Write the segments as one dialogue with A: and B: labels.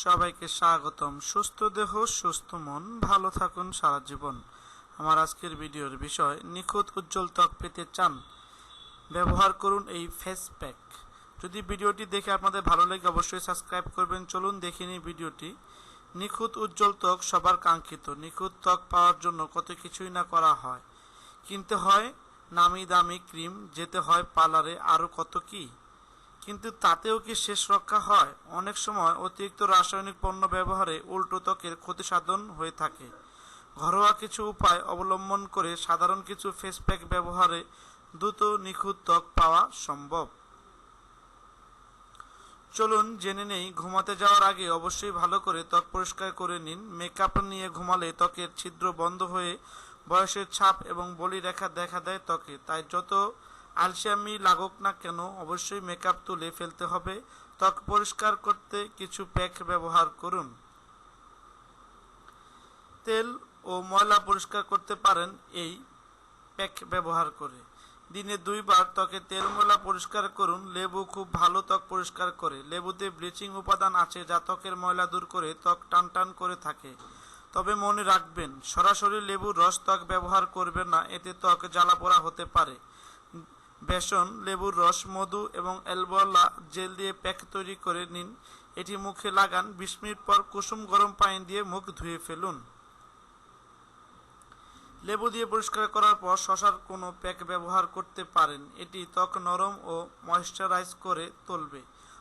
A: সবাইকে স্বাগতম। সুস্থ দেহ, সুস্থ মন, ভালো থাকুন সারা জীবন। আমার আজকের ভিডিওর বিষয়, নিখুঁত উজ্জ্বল ত্বক পেতে চান? ব্যবহার করুন এই ফেস প্যাক যদি ভিডিওটি দেখে আপনাদের ভালো লাগে, অবশ্যই সাবস্ক্রাইব করবেন। চলুন দেখে নিই ভিডিওটি। নিখুঁত উজ্জ্বল ত্বক সবার কাঙ্ক্ষিত। নিখুঁত ত্বক পাওয়ার জন্য কত কিছুই না করা হয়। কিনতে হয় নামি দামি ক্রিম, যেতে হয় পার্লারে আরও কত কি? কিন্তু তাতেও কি শেষ রক্ষা হয়? অনেক সময় অতিরিক্ত রাসায়নিক পণ্য ব্যবহারে উল্টো ত্বকের ক্ষতি সাধন হয়ে থাকে। ঘরোয়া কিছু উপায় অবলম্বন করে সাধারণ কিছু ফেস প্যাক ব্যবহারে দ্রুত নিখুঁত ত্বক পাওয়া সম্ভব। চলুন জেনে নেই, ঘুমাতে যাওয়ার আগে অবশ্যই ভালো করে ত্বক পরিষ্কার করে নিন। মেকআপ নিয়ে ঘুমালে ত্বকের ছিদ্র বন্ধ হয়ে বয়সের ছাপ এবং বলি রেখা দেখা দেয় ত্বকে, তাই যত আলসিয়ামি লাগুক না কেন, অবশ্যই মেকআপ তুলে ফেলতে হবে। ত্বক পরিষ্কার করতে কিছু প্যাক ব্যবহার করুন। তেল ও ময়লা পরিষ্কার করতে পারেন এই প্যাক ব্যবহার করে। দিনে দুইবার ত্বকে তেল ময়লা পরিষ্কার করুন। লেবু খুব ভালো ত্বক পরিষ্কার করে। লেবুতে ব্লিচিং উপাদান আছে যা ত্বকের ময়লা দূর করে ত্বক টান টান করে থাকে। তবে মনে রাখবেন, সরাসরি লেবুর রস ত্বক ব্যবহার করবেন না, এতে ত্বক জ্বালা পোড়া হতে পারে। বেসন, লেবুর রস, মধু এবং অ্যালবোলা জেল দিয়ে প্যাক তৈরি করে নিন। এটি মুখে লাগান, বিশ মিনিট পর কুসুম গরম পানি দিয়ে মুখ ধুয়ে ফেলুন। লেবু দিয়ে পরিষ্কার করার পর শশার কোনো প্যাক ব্যবহার করতে পারেন। এটি ত্বক নরম ও ময়শ্চারাইজ করে তুলবে।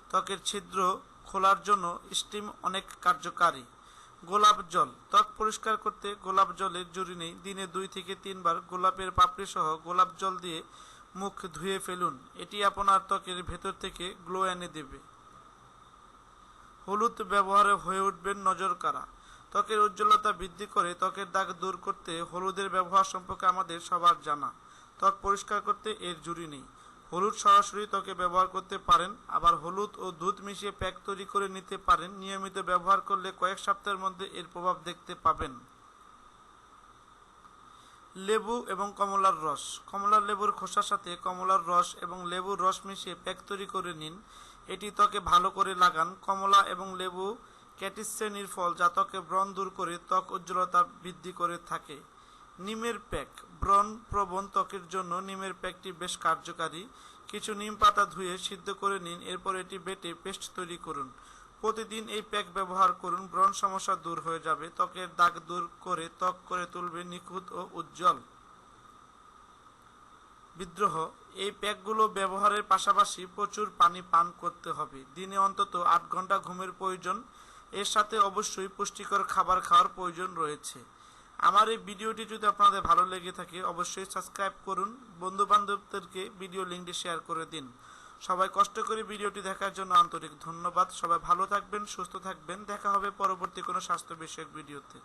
A: ত্বকের ছিদ্র খোলার জন্য স্টিম অনেক কার্যকারী। গোলাপ জল। ত্বক পরিষ্কার করতে গোলাপ জলের জরুরি নেই। দিনে দুই থেকে তিনবার গোলাপের পাপড়ি সহ গোলাপ জল দিয়ে মুখ ধুয়ে ফেলুন। এটি আপনার ত্বকের ভেতর থেকে গ্লো এনে দেবে। হলুদ ব্যবহারে হয়ে উঠবেন নজর কারা ত্বকের উজ্জ্বলতা বৃদ্ধি করে ত্বকের দাগ দূর করতে হলুদের ব্যবহার সম্পর্কে আমাদের সবার জানা। ত্বক পরিষ্কার করতে এর জুড়ি নেই। হলুদ সরাসরি ত্বকে ব্যবহার করতে পারেন, আবার হলুদ ও দুধ মিশিয়ে প্যাক তৈরি করে নিতে পারেন। নিয়মিত ব্যবহার করলে কয়েক সপ্তাহের মধ্যে এর প্রভাব দেখতে পাবেন। লেবু এবং কমলার রস। কমলার লেবুর খোসার সাথে কমলার রস এবং লেবুর রস মিশিয়ে প্যাক তৈরি করে নিন। এটি ত্বকে ভালো করে লাগান। কমলা এবং লেবু ক্যাটিস শ্রেণির ফল যা ত্বকে ব্রণ দূর করে ত্বক উজ্জ্বলতা বৃদ্ধি করে থাকে। নিমের প্যাক। ব্রণ প্রবণ ত্বকের জন্য নিমের প্যাকটি বেশ কার্যকারী। কিছু নিম পাতা ধুয়ে সিদ্ধ করে নিন। এরপর এটি বেটে পেস্ট তৈরি করুন। প্রতিদিন এই প্যাক ব্যবহার করুন, ব্রণ সমস্যা দূর হয়ে যাবে, ত্বকের দাগ দূর করে ত্বক করে তুলবে নিখুঁত ও উজ্জ্বল। বিদ্রোহ, এই প্যাকগুলো ব্যবহারের পাশাপাশি প্রচুর পানি পান করতে হবে। দিনে অন্তত আট ঘণ্টা ঘুমের প্রয়োজন, এর সাথে অবশ্যই পুষ্টিকর খাবার খাওয়ার প্রয়োজন রয়েছে। আমার এই ভিডিওটি যদি আপনাদের ভালো লেগে থাকে, অবশ্যই সাবস্ক্রাইব করুন। বন্ধু বান্ধবদেরকে ভিডিও লিঙ্কটি শেয়ার করে দিন। সবাই কষ্ট করে ভিডিওটি দেখার জন্য আন্তরিক ধন্যবাদ। সবাই ভালো থাকবেন, সুস্থ থাকবেন। দেখা হবে পরবর্তী কোনো স্বাস্থ্য বিষয়ক ভিডিওতে।